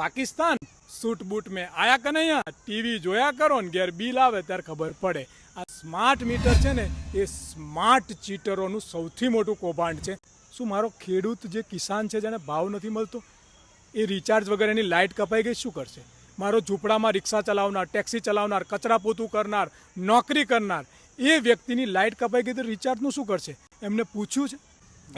Pakistan suit boot મેં આયા Kanaiya TV જોયા કરો ને ઘેર બિલ આવે ત્યારે ખબર પડે. આ સ્માર્ટ મીટર છે ને, એ સ્માર્ટ ચીટરોનું સૌથી મોટું કૌભાંડ છે. શું મારો ખેડૂત જે કિસાન છે, જેને ભાવ નથી મળતો, એ રિચાર્જ વગર એની લાઇટ કપાઈ ગઈ, શું કરશે? મારો ઝૂંપડામાં રિક્ષા ચલાવનાર ટેક્સી ચલાવનાર, કચરા પોતું કરનાર, નોકરી કરનાર, એ વ્યક્તિની લાઇટ કપાઈ ગઈ તો રિચાર્જનું શું કરશે? એમને પૂછ્યું છે.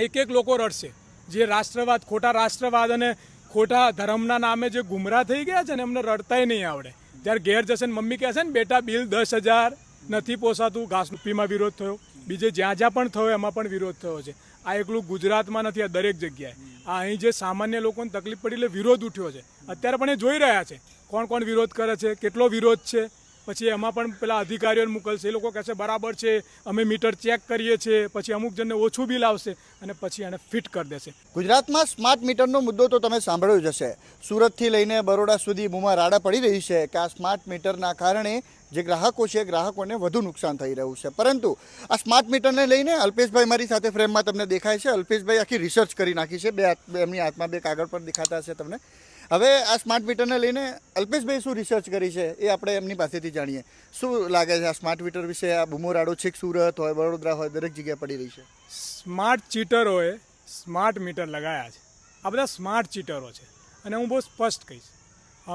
એક એક લોકો રડશે. જે રાષ્ટ્રવાદ, ખોટા રાષ્ટ્રવાદ અને ખોટા ધર્મના નામે જે ગુમરાહ થઈ ગયા છે ને, એમને રડતાય નહીં આવડે. જ્યારે ઘેર જશે ને મમ્મી કહેશે ને, બેટા, બિલ દસ હજાર નથી પોસાતું. ઘાસ રૂપીમાં વિરોધ થયો. બીજે જ્યાં જ્યાં પણ થયો, એમાં પણ વિરોધ થયો છે. આ એકલું ગુજરાતમાં નથી, આ દરેક જગ્યાએ. આ અહીં જે સામાન્ય લોકોને તકલીફ પડી એટલે વિરોધ ઉઠ્યો છે. અત્યારે પણ એ જોઈ રહ્યા છે. કોણ કોણ વિરોધ કરે છે? કેટલો વિરોધ છે? પછી એમાં પણ પેલા અધિકારીઓને મોકલશે. એ લોકો કહેશે બરાબર છે, અમે મીટર ચેક કરીએ છીએ, પછી અમુક જણને ઓછું બિલ આવશે અને પછી એને ફિટ કરી દેશે. ગુજરાતમાં સ્માર્ટ મીટરનો મુદ્દો તો તમે સાંભળ્યો જ હશે. સુરતથી લઈને બરોડા સુધી બૂમા રાડા પડી રહી છે કે આ સ્માર્ટ મીટરના કારણે જે ગ્રાહકો છે, ગ્રાહકોને વધુ નુકસાન થઈ રહ્યું છે. પરંતુ આ સ્માર્ટ મીટરને લઈને અલ્પેશભાઈ મારી સાથે ફ્રેમમાં તમને દેખાય છે. અલ્પેશભાઈ આખી રિસર્ચ કરી નાખી છે. બે એમની હાથમાં બે કાગળ પર દેખાતા હશે તમને. હવે આ સ્માર્ટ મીટરને લઈને અલ્પેશભાઈ શું રિસર્ચ કરી છે એ આપણે એમની પાસેથી જાણીએ. શું લાગે છે આ સ્માર્ટ મીટર વિશે? આ બુમોરાડો છેક સુરત હોય, વડોદરા હોય, દરેક જગ્યાએ પડી રહી છે. સ્માર્ટ ચીટરોએ સ્માર્ટ મીટર લગાવ્યા છે. આ બધા સ્માર્ટ ચીટરો છે. અને હું બહુ સ્પષ્ટ કહીશ.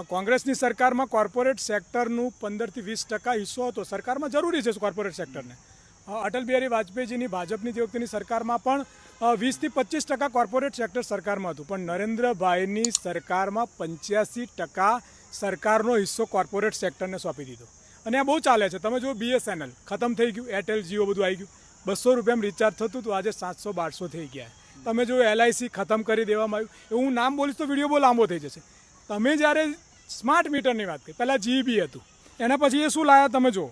કોંગ્રેસની સરકારમાં કોર્પોરેટ સેક્ટરનું પંદરથી વીસ ટકા હિસ્સો હતો. સરકારમાં જરૂરી છે કોર્પોરેટ સેક્ટરને અટલ બિહારી વાજપેયીજીની, ભાજપની, જે વખતેની સરકારમાં પણ વીસથી પચીસ ટકા કોર્પોરેટ સેક્ટર સરકારમાં હતું. પણ નરેન્દ્રભાઈની સરકારમાં પંચ્યાસી ટકા સરકારનો હિસ્સો કોર્પોરેટ સેક્ટરને સોંપી દીધો. અને આ બહુ ચાલે છે. તમે જુઓ બીએસએનએલ, ખતમ થઈ ગયું. એરટેલ, જીઓ બધું આવી ગયું. બસો રૂપિયામાં રિચાર્જ થતું હતું. આજે સાતસો બારસો થઈ ગયા. તમે જો એલઆઈસી ખતમ કરી દેવામાં આવ્યું. હું નામ બોલીશ તો વીડિયો બહુ લાંબો થઈ જશે. તમે જ્યારે સ્માર્ટ મીટરની વાત કરી, પહેલાં જીબી હતું. એના પછી એ શું લાયા તમે જુઓ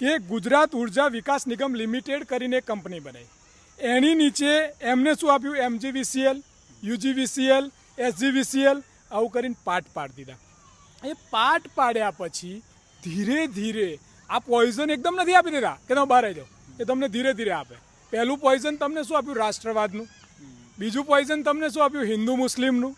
કે ગુજરાત ઊર્જા વિકાસ નિગમ લિમિટેડ કરીને એક કંપની બનાવી. એની નીચે એમને શું આપ્યું? એમજીવીસીએલ યુજીવીસીએલ એસજીવીસીએલ આવું કરીને પાટ પાડી દીધા. એ પાટ પાડ્યા પછી ધીરે ધીરે આ પોઈઝન એકદમ નથી આપી દીધા કે તમે બહાર જાઓ. એ તમને ધીરે ધીરે આપે. પહેલું પોઈઝન તમને શું આપ્યું? રાષ્ટ્રવાદનું. બીજું પોઈઝન તમને શું આપ્યું? હિન્દુ મુસ્લિમનું.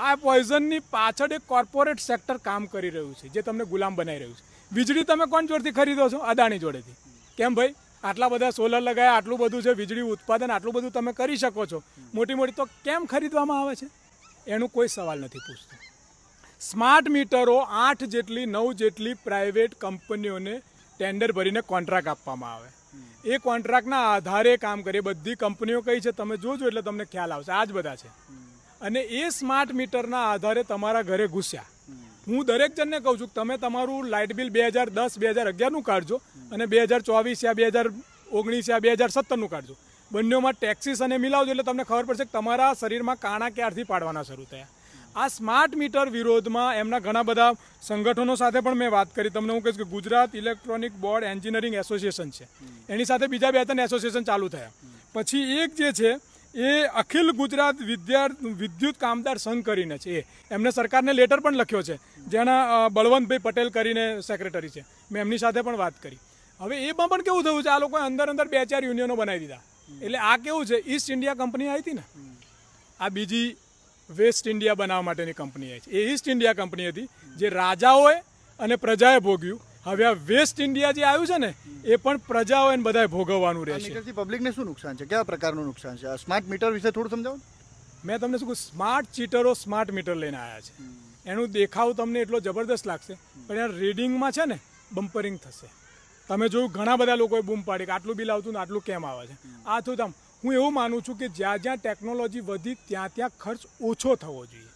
આ પોઈઝનની પાછળ એક કોર્પોરેટ સેક્ટર કામ કરી રહ્યું છે, જે તમને ગુલામ બનાવી રહ્યું છે. વીજળી તમે કોણ જોડેથી ખરીદો છો? અદાણી જોડેથી. કેમ ભાઈ? આટલા બધા સોલર લગાયા, આટલું બધું છે, વીજળી ઉત્પાદન, આટલું બધું તમે કરી શકો છો. મોટી મોટી તો કેમ ખરીદવામાં આવે છે? એનું કોઈ સવાલ નથી પૂછતો. સ્માર્ટ મીટરો આઠ જેટલી, નવ જેટલી પ્રાઇવેટ કંપનીઓને ટેન્ડર ભરીને કોન્ટ્રાક્ટ આપવામાં આવે. એ કોન્ટ્રાક્ટના આધારે કામ કરે. બધી કંપનીઓ કઈ છે? તમે જોજો એટલે તમને ખ્યાલ આવશે. આ જ બધા છે. અને એ સ્માર્ટ મીટરના આધારે તમારા ઘરે ઘૂસ્યા. હું દરેક જણને કહું છું કે તમે તમારું લાઇટ બિલ બે હજાર દસ, બે હજાર અગિયારનું કાઢજો. અને બે હજાર ચોવીસ યા બે હજાર ઓગણીસ યા બે હજાર સત્તરનું કાઢજો બંનેમાં ટેક્સીસ અને મિલાવજો એટલે તમને ખબર પડશે કે તમારા શરીરમાં કાણા ક્યારથી પાડવાના શરૂ થયા. આ સ્માર્ટ મીટર વિરોધમાં એમના ઘણા બધા સંગઠનો સાથે પણ મેં વાત કરી. તમને હું કહીશ કે Gujarat electronic board engineering association છે. એની સાથે બીજા બે ત્રણ એસોસિએશન ચાલુ થયા. પછી એક જે છે, એ અખિલ ગુજરાત વિદ્યા વિદ્યુત કામદાર સંઘ કરીને છે. એ, એમને સરકારને લેટર પણ લખ્યો છે. જેના બળવંતભાઈ પટેલ કરીને સેક્રેટરી છે. મેં એમની સાથે પણ વાત કરી. હવે એમાં પણ કેવું થયું છે? આ લોકોએ અંદર અંદર બે ચાર યુનિયનો બનાવી દીધા. એટલે આ કેવું છે? ઈસ્ટ ઇન્ડિયા કંપની આવી હતી ને? આ બીજી વેસ્ટ ઇન્ડિયા બનાવવા માટેની કંપની આવી છે. એ ઈસ્ટ ઇન્ડિયા કંપની હતી જે રાજાઓએ અને પ્રજાએ ભોગ્યું. હવે આ વેસ્ટ ઇન્ડિયા જે આવ્યું છે ને એ પણ પ્રજાઓએ બધાએ ભોગવવાનું રહેશે. પબ્લિકને શું નુકસાન છે? કયા પ્રકારનું નુકસાન છે? આ સ્માર્ટ મીટર વિશે થોડું સમજાવો મેં તમને શું કહું? સ્માર્ટ ચીટરો સ્માર્ટ મીટર લઈને આવ્યા છે. એનું દેખાવ તમને એટલો જબરદસ્ત લાગશે પણ એના રીડિંગમાં છે ને બમ્પરિંગ થશે. તમે જોયું ઘણા બધા લોકોએ બૂમ પાડી કે આટલું બિલ આવતું ને આટલું કેમ આવે છે? આ થયું તમ હું એવું માનું છું કે જ્યાં જ્યાં ટેકનોલોજી વધી ત્યાં ત્યાં ખર્ચ ઓછો થવો જોઈએ.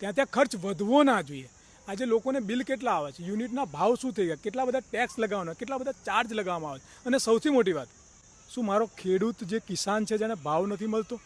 ત્યાં ત્યાં ખર્ચ વધવો ના જોઈએ. આજે લોકોને બિલ કેટલા આવે છે? યુનિટના ભાવ શું થઈ ગયા? કેટલા બધા ટેક્સ લગાવવાના કેટલા બધા ચાર્જ લગાવવામાં આવે છે? અને સૌથી મોટી વાત શું મારો ખેડૂત જે કિસાન છે જેને ભાવ નથી મળતો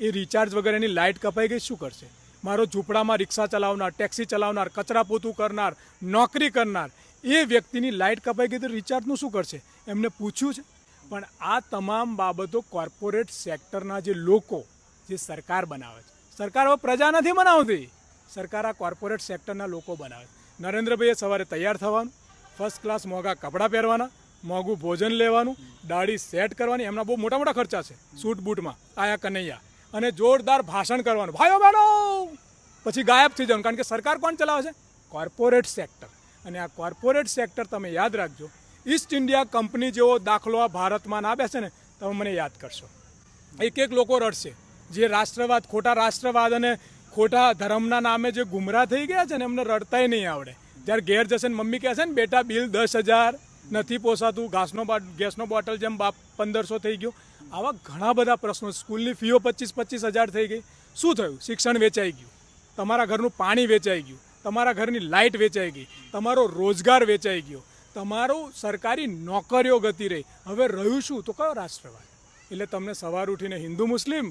એ રિચાર્જ વગર એની લાઇટ કપાઈ ગઈ શું કરશે? મારો ઝૂંપડામાં રિક્ષા ચલાવનાર ટેક્સી ચલાવનાર કચરા પોતું કરનાર નોકરી કરનાર એ વ્યક્તિની લાઇટ કપાઈ ગઈ તો રિચાર્જનું શું કરશે? એમને પૂછ્યું છે. પણ આ તમામ બાબતો કોર્પોરેટ સેક્ટરના જે લોકો, જે સરકાર બનાવે છે. સરકાર હવે પ્રજા નથી બનાવતી. સરકાર આ કોર્પોરેટ સેક્ટરના લોકો બનાવે છે. નરેન્દ્રભાઈએ સવારે તૈયાર થવાનું ફર્સ્ટ ક્લાસ મોંઘા કપડાં પહેરવાના, મોંઘું ભોજન લેવાનું, દાઢી સેટ કરવાની, એમના બહુ મોટા મોટા ખર્ચા છે સૂટ બૂટમાં, આયા કનૈયા. અને જોરદાર ભાષણ કરવાનું. ભાઈઓ બહેનો! પછી ગાયબ થઈ જવાનું, કારણ કે સરકાર કોણ ચલાવે છે? Corporate sector. અને આ કોર્પોરેટ સેક્ટર તમે યાદ રાખજો. ઈસ્ટ ઇન્ડિયા કંપની જેવો દાખલો આ ભારતમાં ના બેસે ને, તમે મને યાદ કરશો. એક એક લોકો રડશે. જે રાષ્ટ્રવાદ, ખોટા રાષ્ટ્રવાદ અને ખોટા ધર્મના નામે જે ગુમરાહ થઈ ગયા છે ને, એમને રડતાય નહીં આવડે. જ્યારે ઘેર જશે ને, મમ્મી કહેશે ને, બેટા, બિલ દસ હજાર નથી પોસાતું, ઘાસનો ગેસનો બોટલ જેમ બાપ પંદરસો થઈ ગયો. આવા ઘણા બધા પ્રશ્નો. સ્કૂલની ફીઓ પચીસ પચીસ હજાર થઈ ગઈ. શું થયું? શિક્ષણ વેચાઈ ગયું. તમારા ઘરનું પાણી વેચાઈ ગયું. તમારા ઘરની લાઇટ વેચાઈ ગઈ, તમારો રોજગાર વેચાઈ ગયો, તમારું સરકારી નોકરીઓ ગતી રહી. હવે રહ્યું શું? તો કયો રાષ્ટ્રવાદ એટલે તમને સવાર ઉઠીને Hindu, Muslim,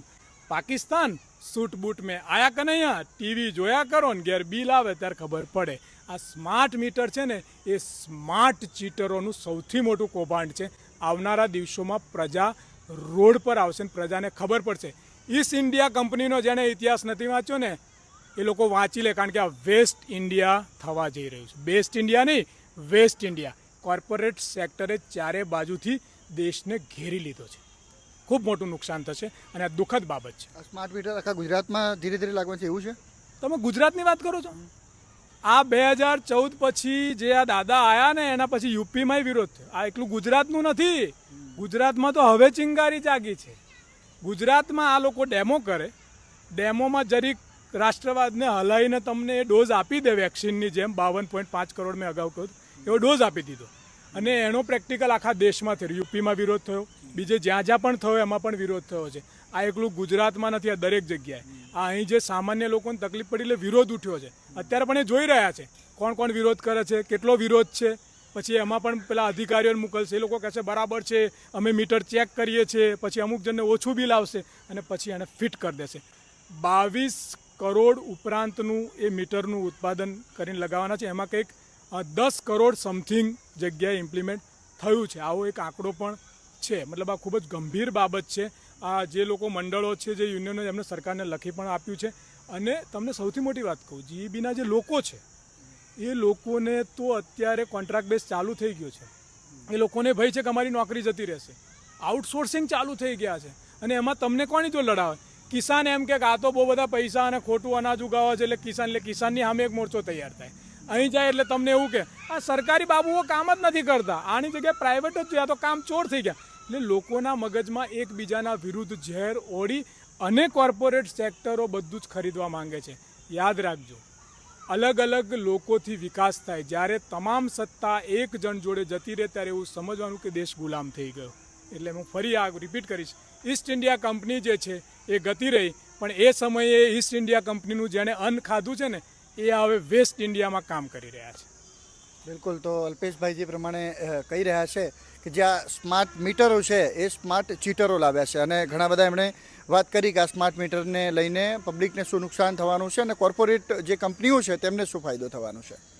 Pakistan suit boot મેં આયા કનૈયા ટીવી જોયા કરો ને ઘેર બિલ આવે ત્યારે ખબર પડે. આ સ્માર્ટ મીટર છે ને, એ સ્માર્ટ ચીટરોનું સૌથી મોટું કૌભાંડ છે. આવનારા દિવસોમાં પ્રજા રોડ પર આવશે ને પ્રજાને ખબર પડશે. ઈસ્ટ ઇન્ડિયા કંપનીનો જેણે ઇતિહાસ નથી વાંચ્યો ને એ લોકો વાંચી લે કારણ કે આ વેસ્ટ ઇન્ડિયા થવા જઈ રહ્યું છે. બેસ્ટ ઇન્ડિયા નહીં વેસ્ટ ઇન્ડિયા. કોર્પોરેટ સેક્ટરે ચારે બાજુથી દેશને ઘેરી લીધો છે. ખૂબ મોટું નુકસાન થશે અને આ દુઃખદ બાબત છે. સ્માર્ટ મીટર આખા ગુજરાતમાં ધીરે ધીરે લાગવાનું છે એવું છે? તમે ગુજરાતની વાત કરો છો? આ બે હજાર ચૌદ પછી જે આ દાદા આયા ને એના પછી યુપીમાં વિરોધ થયો. આ એકલું ગુજરાતનું નથી. ગુજરાતમાં તો હવે ચિંગારી જાગી છે. ગુજરાતમાં આ લોકો ડેમો કરે. ડેમોમાં જરીક રાષ્ટ્રવાદને હલાવીને તમને એ ડોઝ આપી દે વેક્સિનની જેમ, બાવન પોઈન્ટ પાંચ કરોડ મેં અગાઉ કહ્યું. એવો ડોઝ આપી દીધો. અને એનો પ્રેક્ટિકલ આખા દેશમાં થયો. યુપીમાં વિરોધ થયો. બીજે જ્યાં જ્યાં પણ થયો, એમાં પણ વિરોધ થયો છે. આ એકલું ગુજરાતમાં નથી, આ દરેક જગ્યાએ. આ અહીં જે સામાન્ય લોકોને તકલીફ પડી એટલે વિરોધ ઉઠ્યો છે. અત્યારે પણ એ જોઈ રહ્યા છે. કોણ કોણ વિરોધ કરે છે, કેટલો વિરોધ છે. પછી એમાં પણ પેલા અધિકારીઓને મોકલશે. એ લોકો કહેશે બરાબર છે, અમે મીટર ચેક કરીએ છીએ. પછી અમુક જણને ઓછું બિલ આવશે. અને પછી એને ફિટ કરી દેશે. બાવીસ કરોડ ઉપરાંતનું એ મીટરનું ઉત્પાદન કરીને લગાવવાના છે. એમાં કંઈક દસ કરોડ સમથિંગ જગ્યાએ ઇમ્પ્લિમેન્ટ થયું છે. આવો એક આંકડો પણ છે. મતલબ આ ખૂબ જ ગંભીર બાબત છે. આ જે લોકો મંડળો છે, જે યુનિયનો એમને સરકારને લખી પણ આપ્યું છે. અને તમને સૌથી મોટી વાત કહું જીઈબીના જે લોકો છે, એ લોકોને તો અત્યારે કોન્ટ્રાક્ટ બેઝ ચાલુ થઈ ગયો છે. એ લોકોને ભય છે કે અમારી નોકરી જતી રહેશે. આઉટસોર્સિંગ ચાલુ થઈ ગયા છે. અને એમાં તમને કોની જો લડાવે? કિસાન એમ કે આ તો બહુ બધા પૈસા અને ખોટું અનાજ ઉગાવે છે એટલે કિસાન એટલે કિસાનની સામે એક મોરચો તૈયાર થાય. અહીં જાય એટલે તમને એવું કે, આ સરકારી બાબુઓ કામ જ નથી કરતા. આની જગ્યાએ પ્રાઇવેટ જ આ તો કામ ચોર થઈ ગયા. એટલે લોકોના મગજમાં એકબીજાના વિરુદ્ધ ઝેર ઓળી અને કોર્પોરેટ સેક્ટરો બધું જ ખરીદવા માંગે છે. યાદ રાખજો, અલગ અલગ લોકોથી વિકાસ થાય. જ્યારે તમામ સત્તા એક જણ જોડે જતી રહે, ત્યારે એવું સમજવાનું કે દેશ ગુલામ થઈ ગયો. એટલે હું ફરી આ રિપીટ કરીશ. ઈસ્ટ ઇન્ડિયા કંપની જે છે, એ ગતિ રહી, પણ એ સમયે ઈસ્ટ ઇન્ડિયા કંપનીનું જેણે અન્ન ખાધું છે ને, એ હવે વેસ્ટ ઇન્ડિયામાં કામ કરી રહ્યા છે. બિલકુલ, તો અલ્પેશભાઈ જે પ્રમાણે કહી રહ્યા છે કે જે આ સ્માર્ટ મીટરો છે, એ સ્માર્ટ ચીટરો લાવ્યા છે. અને ઘણા બધા એમણે વાત કરી કે આ સ્માર્ટ મીટરને લઈને પબ્લિકને શું નુકસાન થવાનું છે અને કોર્પોરેટ જે કંપનીઓ છે, તેમને શું ફાયદો થવાનો છે.